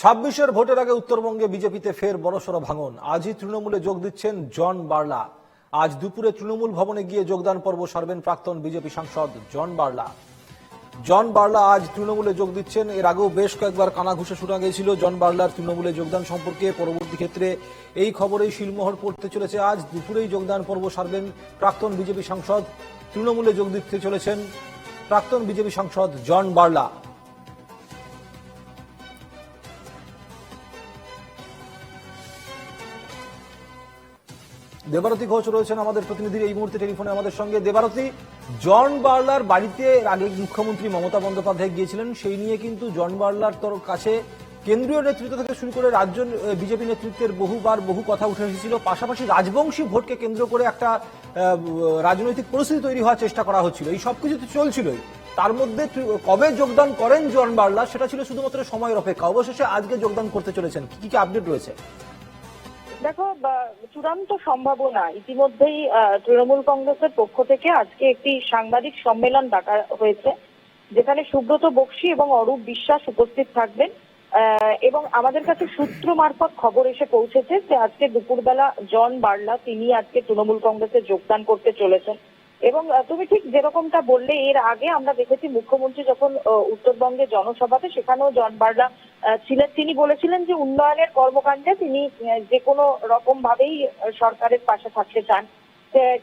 ছাব্বিশের ভোটের আগে উত্তরবঙ্গে বিজেপিতে ফের বড়সড় ভাঙন। আজই তৃণমূলে যোগ দিচ্ছেন জন বার্লা। আজ দুপুরে তৃণমূল ভবনে গিয়ে যোগদান পর্ব সারবেন প্রাক্তন বিজেপি সাংসদ জন বার্লা। জন বার্লা আজ তৃণমূলে যোগ দিচ্ছেন। এর আগেও বেশ কয়েকবার কানাঘুষে শোনা গিয়েছিল জন বার্লার তৃণমূলে যোগদান সম্পর্কে। পরবর্তী ক্ষেত্রে এই খবরেই শিলমোহর পড়তে চলেছে। আজ দুপুরেই যোগদান পর্ব সারবেন প্রাক্তন বিজেপি সাংসদ। তৃণমূলে যোগ দিতে চলেছেন প্রাক্তন বিজেপি সাংসদ জন বার্লা। দেবারতী ঘোষ রয়েছেন আমাদের প্রতিনিধির এই মুহূর্তে টেলিফোনে আমাদের সঙ্গে। দেবারতী, জন বার্লার বাড়িতে আগে মুখ্যমন্ত্রী মমতা বন্দ্যোপাধ্যায় গিয়েছিলেন, সেই নিয়ে কিন্তু জন বার্লার তোর কাছে কেন্দ্রীয় নেতৃত্ব থেকে শুরু করে রাজ্য বিজেপি নেতৃত্বের বহুবার বহু কথা উঠে এসেছিল। পাশাপাশি রাজবংশী ভোটকে কেন্দ্র করে একটা রাজনৈতিক পরিস্থিতি তৈরি হওয়ার চেষ্টা করা হচ্ছিল। এই সবকিছু তো চলছিলই। তার মধ্যে কবে যোগদান করেন জন বার্লা সেটা ছিল শুধুমাত্র সময়ের অপেক্ষা। অবশেষে আজকে যোগদান করতে চলেছেন। কি কি আপডেট রয়েছে? দেখো চূড়ান্ত সম্ভাবনা ইতিমধ্যেই তৃণমূল কংগ্রেসের পক্ষ থেকে আজকে একটি সাংবাদিক সম্মেলন ডাকা হয়েছে, যেখানে সুব্রত বক্সি এবং অরূপ বিশ্বাস উপস্থিত থাকবেন। এবং আমাদের কাছে সূত্র মারফত খবর এসে পৌঁছেছে যে আজকে দুপুরবেলা জন বার্লা, তিনি আজকে তৃণমূল কংগ্রেসে যোগদান করতে চলেছেন। এবং তুমি ঠিক যেরকমটা বললে, এর আগে আমরা দেখেছি মুখ্যমন্ত্রী যখন উত্তরবঙ্গে জনসভাতে, সেখানেও জন বার্লা ছিলেন। তিনি বলেছিলেন যে উন্নয়নের কর্মকাণ্ডে তিনি যে কোনো রকম ভাবেই সরকারের পাশে থাকতে চান।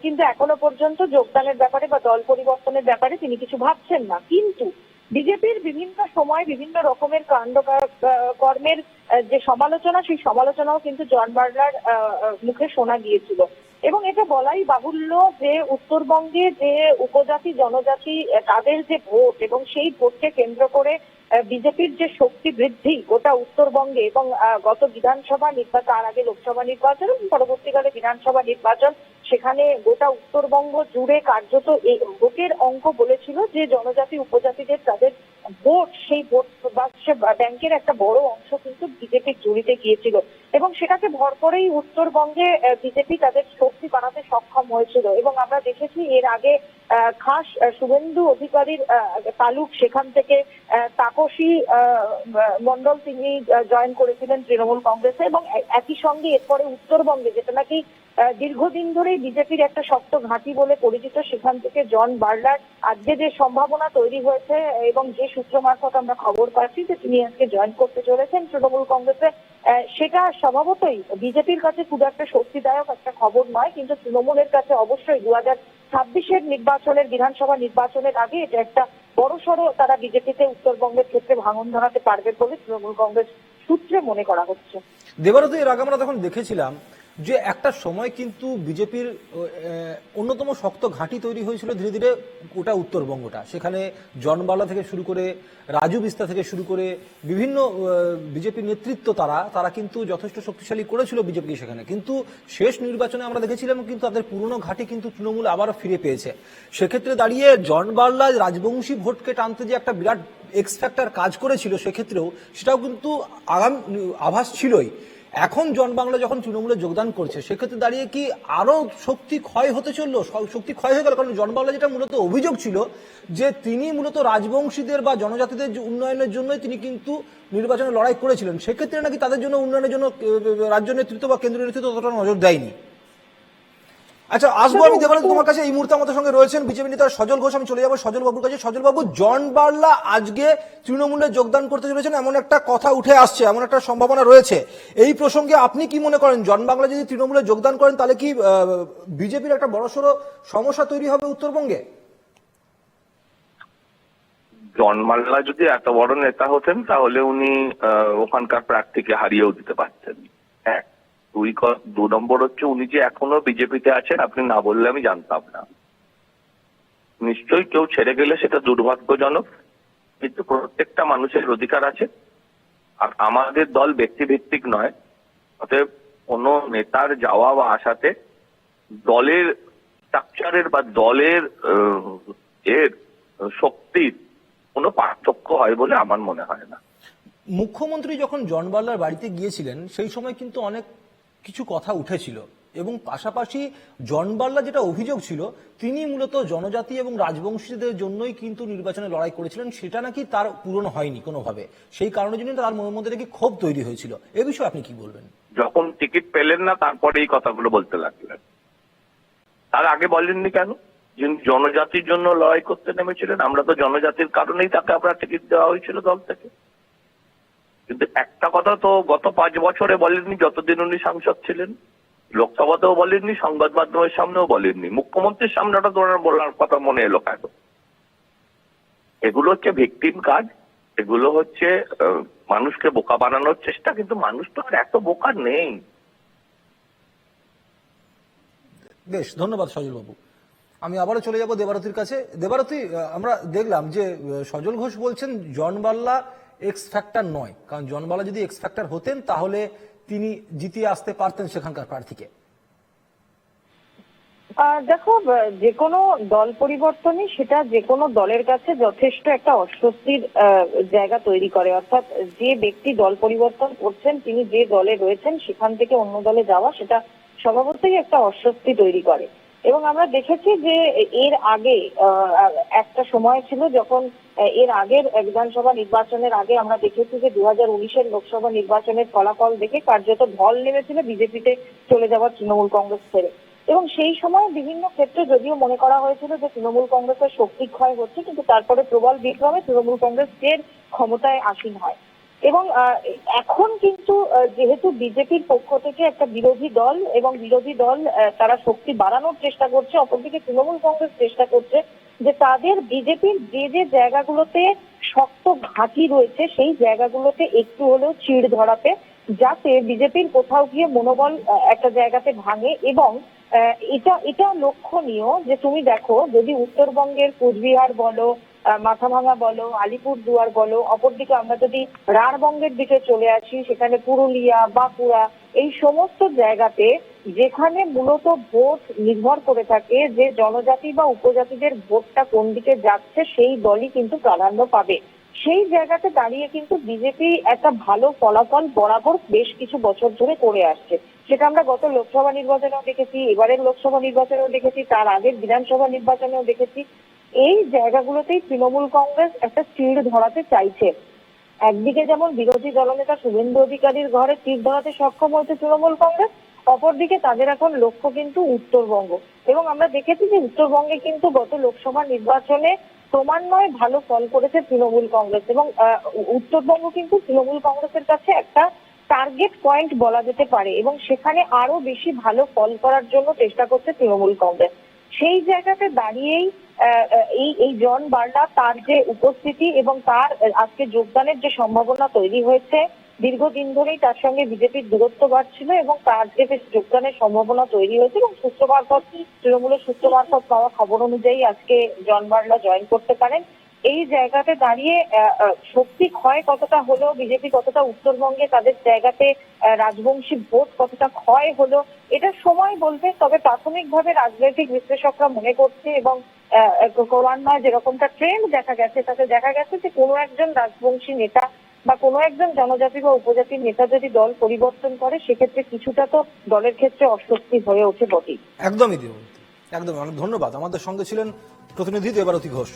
কিন্তু এখনও পর্যন্ত যোগদানের ব্যাপারে বা দল পরিবর্তনের ব্যাপারে তিনি কিছু ভাবছেন না। কিন্তু বিজেপির বিভিন্ন সময় বিভিন্ন রকমের কাণ্ড কর্মের যে সমালোচনা, সেই সমালোচনাও কিন্তু জন বার্লার মুখে শোনা গিয়েছিল। এবং এটা বলাই বাহুল্য যে উত্তরবঙ্গে যে উপজাতি, জনজাতি তাদের যে ভোট এবং সেই ভোটকে কেন্দ্র করে বিজেপির যে শক্তি বৃদ্ধি গোটা উত্তরবঙ্গে এবং গত বিধানসভা নির্বাচন, তার আগে লোকসভা নির্বাচন এবং পরবর্তীকালে বিধানসভা নির্বাচন, সেখানে গোটা উত্তরবঙ্গ জুড়ে কার্যত এই ভোটের অঙ্ক বলেছিল যে জনজাতি, উপজাতিদের তাদের ভোট, সেই ভোট ব্যাংকের একটা বড় অংশ কিন্তু বিজেপি জড়িতে গিয়েছিল। এবং সেটাকে ভর করেই উত্তরবঙ্গে বিজেপি তাদের শক্তি বাড়াতে সক্ষম হয়েছিল। এবং আমরা দেখেছি এর আগে খাস শুভেন্দু অধিকারীর তালুক সেখান থেকে তাপসী মন্ডল তিনি জয়েন করেছিলেন তৃণমূল কংগ্রেসে। এবং একই সঙ্গে এরপরে উত্তরবঙ্গে, যেটা নাকি দীর্ঘদিন ধরেই বিজেপির একটা শক্ত ঘাঁটি বলে পরিচিত সেখান থেকে জন বার্লার। আজকে যে সম্ভাবনা তৈরি হয়েছে এবং যে সূত্র মারফত আমরা খবর পাচ্ছি যে তিনি আজকে জয়েন করতে চলেছেন তৃণমূল কংগ্রেসে সেটা স্বভাবতই বিজেপির কাছে খুব একটা স্বস্তিদায়ক একটা খবর নয়, কিন্তু তৃণমূলের কাছে অবশ্যই দু হাজার ছাব্বিশের নির্বাচনের, বিধানসভা নির্বাচনের আগে এটা একটা বড়সড় তারা বিজেপিতে উত্তরবঙ্গের ক্ষেত্রে ভাঙন ধরাতে পারবে বলে তৃণমূল কংগ্রেস সূত্রে মনে করা হচ্ছে। দেবারত, এর আগে আমরা তখন দেখেছিলাম যে একটা সময় কিন্তু বিজেপির অন্যতম শক্ত ঘাঁটি তৈরি হয়েছিল ধীরে ধীরে গোটা উত্তরবঙ্গটা। সেখানে জনবালা থেকে শুরু করে, রাজু বিস্তা থেকে শুরু করে বিভিন্ন বিজেপি নেতৃত্ব তারা তারা কিন্তু যথেষ্ট শক্তিশালী করেছিল বিজেপিকে সেখানে। কিন্তু শেষ নির্বাচনে আমরা দেখেছিলাম কিন্তু তাদের পুরনো ঘাঁটি কিন্তু তৃণমূল আবারও ফিরে পেয়েছে। সেক্ষেত্রে দাঁড়িয়ে জন বার্লা রাজবংশী ভোটকে টানতে যে একটা বিরাট এক্স ফ্যাক্টর কাজ করেছিল সেক্ষেত্রেও সেটাও কিন্তু আগাম, আভাস ছিলই। এখন জন বাংলা যখন তৃণমূলে যোগদান করছে, সেক্ষেত্রে দাঁড়িয়ে কি আরও শক্তি ক্ষয় হতে চলল? শক্তি ক্ষয় হয়ে গেল? কারণ জন বাংলা যেটা মূলত অভিযোগ ছিল যে তিনি মূলত রাজবংশীদের বা জনজাতিদের উন্নয়নের জন্যই তিনি কিন্তু নির্বাচনে লড়াই করেছিলেন। সেক্ষেত্রে নাকি তাদের জন্য উন্নয়নের জন্য রাজ্য নেতৃত্ব বা কেন্দ্রীয় নেতৃত্ব ততটা নজর দেয়নি? আচ্ছা আসব আমি দেবালয় তোমার কাছে এই মুহূর্তে আমাদের সঙ্গে রয়েছেন বিজেপি নেতা সজল ঘোষ আমি চলে যাব সজল বাবুর কাছে। সজল বাবু জন বার্লা আজকে তৃণমূলে যোগদান করতে চলেছেন এমন একটা কথা উঠে আসছে এমন একটা সম্ভাবনা রয়েছে। এই প্রসঙ্গে আপনি কি মনে করেন জন বাংলা যদি তৃণমূলে যোগদান করেন তাহলে কি বিজেপির একটা বড়সড় সমস্যা তৈরি হবে উত্তরবঙ্গে? জন মাল্লা যদি এত বড় নেতা হতেন তাহলে উনি আহ, ওখানকার প্রার্থীকে হারিয়েও দিতে পারতেন। এক দুই দু নম্বর হচ্ছে উনি যে এখনও বিজেপিতে আছেন, আপনি না বললে আমি জানতাম না। নিশ্চয়ই কেউ ছেড়ে গেলে সেটা দুর্ভাগ্যজনক, কিন্তু প্রত্যেকটা মানুষের অধিকার আছে। আর আমাদের দল ব্যক্তিভিত্তিক নয়, অতএব কোনো নেতার যাওয়া বা আসাতে দলের স্ট্রাকচারের বা দলের এর শক্তির কোনো পার্থক্য হয় বলে আমার মনে হয় না। মুখ্যমন্ত্রী যখন জনবার্লার বাড়িতে গিয়েছিলেন, সেই সময় কিন্তু অনেক কিছু কথা উঠেছিল এবং পাশাপাশি জন বাল্লা যেটা অভিযোগ ছিল, তিনি মূলত জনজাতি এবং রাজবংশীদের জন্যই কিন্তু নির্বাচনে লড়াই করেছিলেন, সেটা নাকি তার পূরণ হয়নি কোনোভাবে। সেই কারণের জন্য তার মনের মধ্যে নাকি ক্ষোভ তৈরি হয়েছিল। এ বিষয়ে আপনি কি বলবেন? যখন টিকিট পেলেন না তারপরে এই কথাগুলো বলতে লাগলেন। তার আগে বলেননি কেন? জনজাতির জন্য লড়াই করতে নেমেছিলেন, আমরা তো জনজাতির কারণেই তাকে আপনার টিকিট দেওয়া হয়েছিল দল থেকে। কিন্তু একটা কথা তো গত পাঁচ বছরে বলেননি, যতদিন উনি সাংসদ ছিলেন। লোকসভাতেও বলেননি, সংবাদ মাধ্যমের সামনেও বলেননি। মুখ্যমন্ত্রীর সামনে ওটা তো ওনার বলার কথা মনে এলো কেন? এগুলো হচ্ছে ভিকটিম কাজ এগুলো হচ্ছে মানুষকে বোকা বানানোর চেষ্টা, কিন্তু মানুষ তো আর এত বোকা নেই। বেশ, ধন্যবাদ সজল বাবু আমি আবারও চলে যাব দেবারতির কাছে। দেবারতী আমরা দেখলাম যে সজল ঘোষ বলছেন, জন বাল্লা এক্স ফ্যাক্টর নয়। কারণ জনবালা যদি এক্স ফ্যাক্টর হতেন, তাহলে তিনি জিতিয়ে আসতে পারতেন সেখানকার প্রার্থীকে। দেখো যে কোনো দল পরিবর্তনই সেটা যে কোনো দলের কাছে যথেষ্ট একটা অস্বস্তির জায়গা তৈরি করে। অর্থাৎ যে ব্যক্তি দল পরিবর্তন করছেন, তিনি যে দলে রয়েছেন, সেখান থেকে অন্য দলে যাওয়া, সেটা স্বভাবতই একটা অস্বস্তি তৈরি করে। এবং আমরা দেখেছি যে এর আগে একটা সময় ছিল যখন এর আগের বিধানসভা নির্বাচনের আগে আমরা দেখেছি যে দু হাজার লোকসভা নির্বাচনের ফলাফল দেখে কার্যত ঢল নেমেছিল বিজেপিতে চলে যাওয়ার তৃণমূল কংগ্রেস ছেড়ে। এবং সেই সময় বিভিন্ন ক্ষেত্রে যদিও মনে করা হয়েছিল যে তৃণমূল কংগ্রেসের শক্তি ক্ষয় হচ্ছে, কিন্তু তারপরে প্রবল বিক্রমে তৃণমূল কংগ্রেস ফের ক্ষমতায় আসীন হয়। এবং এখন কিন্তু যেহেতু বিজেপির পক্ষ থেকে একটা বিরোধী দল এবং বিরোধী দল তারা শক্তি বাড়ানোর চেষ্টা করছে, অপরদিকে তৃণমূল কংগ্রেস চেষ্টা করছে যে তাদের বিজেপির যে যে জায়গাগুলোতে শক্ত ঘাঁটি রয়েছে, সেই জায়গাগুলোতে একটু হলেও চিড় ধরাতে, যাতে বিজেপির কোথাও গিয়ে মনোবল একটা জায়গাতে ভাঙে এবং এটা এটা লক্ষণীয় যে তুমি দেখো, যদি উত্তরবঙ্গের কুচবিহার বলো মাথাভাঙা বলো আলিপুর দুয়ার বলো, অপরদিকে আমরা যদি রাঢ়বঙ্গের দিকে চলে আসি, সেখানে পুরুলিয়া, বাঁকুড়া এই সমস্ত জায়গাতে যেখানে মূলত ভোট নির্ভর করে থাকে, যে জনজাতি বা উপজাতিদের ভোটটা কোন দিকে যাচ্ছে, সেই দলই কিন্তু প্রাধান্য পাবে। সেই জায়গাতে দাঁড়িয়ে কিন্তু বিজেপি একটা ভালো ফলাফল বরাবর বেশ কিছু বছর ধরে করে আসছে। সেটা আমরা গত লোকসভা নির্বাচনেও দেখেছি, এবারের লোকসভা নির্বাচনেও দেখেছি, তার আগের বিধানসভা নির্বাচনেও দেখেছি। এই জায়গাগুলোতেই তৃণমূল কংগ্রেস একটা চিড় ধরাতে চাইছে। একদিকে যেমন বিরোধী দলনেতা শুভেন্দু অধিকারীর ঘরে তীর ধরাতে সক্ষম হয়েছে তৃণমূল কংগ্রেস, অপরদিকে তাদের এখন লক্ষ্য কিন্তু উত্তরবঙ্গ। এবং আমরা দেখেছি যে উত্তরবঙ্গে কিন্তু গত লোকসভা নির্বাচনে ক্রমান্বয়ে ভালো ফল করেছে তৃণমূল কংগ্রেস। এবং উত্তরবঙ্গ কিন্তু তৃণমূল কংগ্রেসের কাছে একটা টার্গেট পয়েন্ট বলা যেতে পারে। এবং সেখানে আরও বেশি ভালো ফল করার জন্য চেষ্টা করছে তৃণমূল কংগ্রেস। সেই জায়গাতে দাঁড়িয়েই এই এই জন বার্লা তার যে উপস্থিতি এবং তার আজকে যোগদানের যে সম্ভাবনা তৈরি হয়েছে, দীর্ঘদিন ধরেই তার সঙ্গে বিজেপির দূরত্ব বাড়ছিল এবং তার যে যোগদানের সম্ভাবনা তৈরি হয়েছে এবং সূত্র মারফত তৃণমূলের সূত্র মারফত পাওয়া খবর অনুযায়ী আজকে জন বার্লা জয়েন করতে পারেন। এই জায়গাতে দাঁড়িয়ে শক্তি ক্ষয় কতটা হলো, বিজেপি কতটা উত্তরবঙ্গে তাদের জায়গাতে রাজবংশী ভোট কতটা ক্ষয় হলো, এটা সময় বলবে, তবে প্রাথমিকভাবে রাজনৈতিক বিশ্লেষকরা মনে করছে এবং ক্রমান্বয়ে যেরকমটা ট্রেন্ড দেখা গেছে, তাতে দেখা গেছে যে কোনো একজন রাজবংশী নেতা বা কোনো একজন জনজাতি বা উপজাতির নেতা যদি দল পরিবর্তন করে, সেক্ষেত্রে কিছুটা তো দলের ক্ষেত্রে অস্বস্তি হয়ে ওঠে বটেই। একদমই দেবতী একদমই। অনেক ধন্যবাদ। আমাদের সঙ্গে ছিলেন প্রতিনিধি দেবারতী ঘোষ।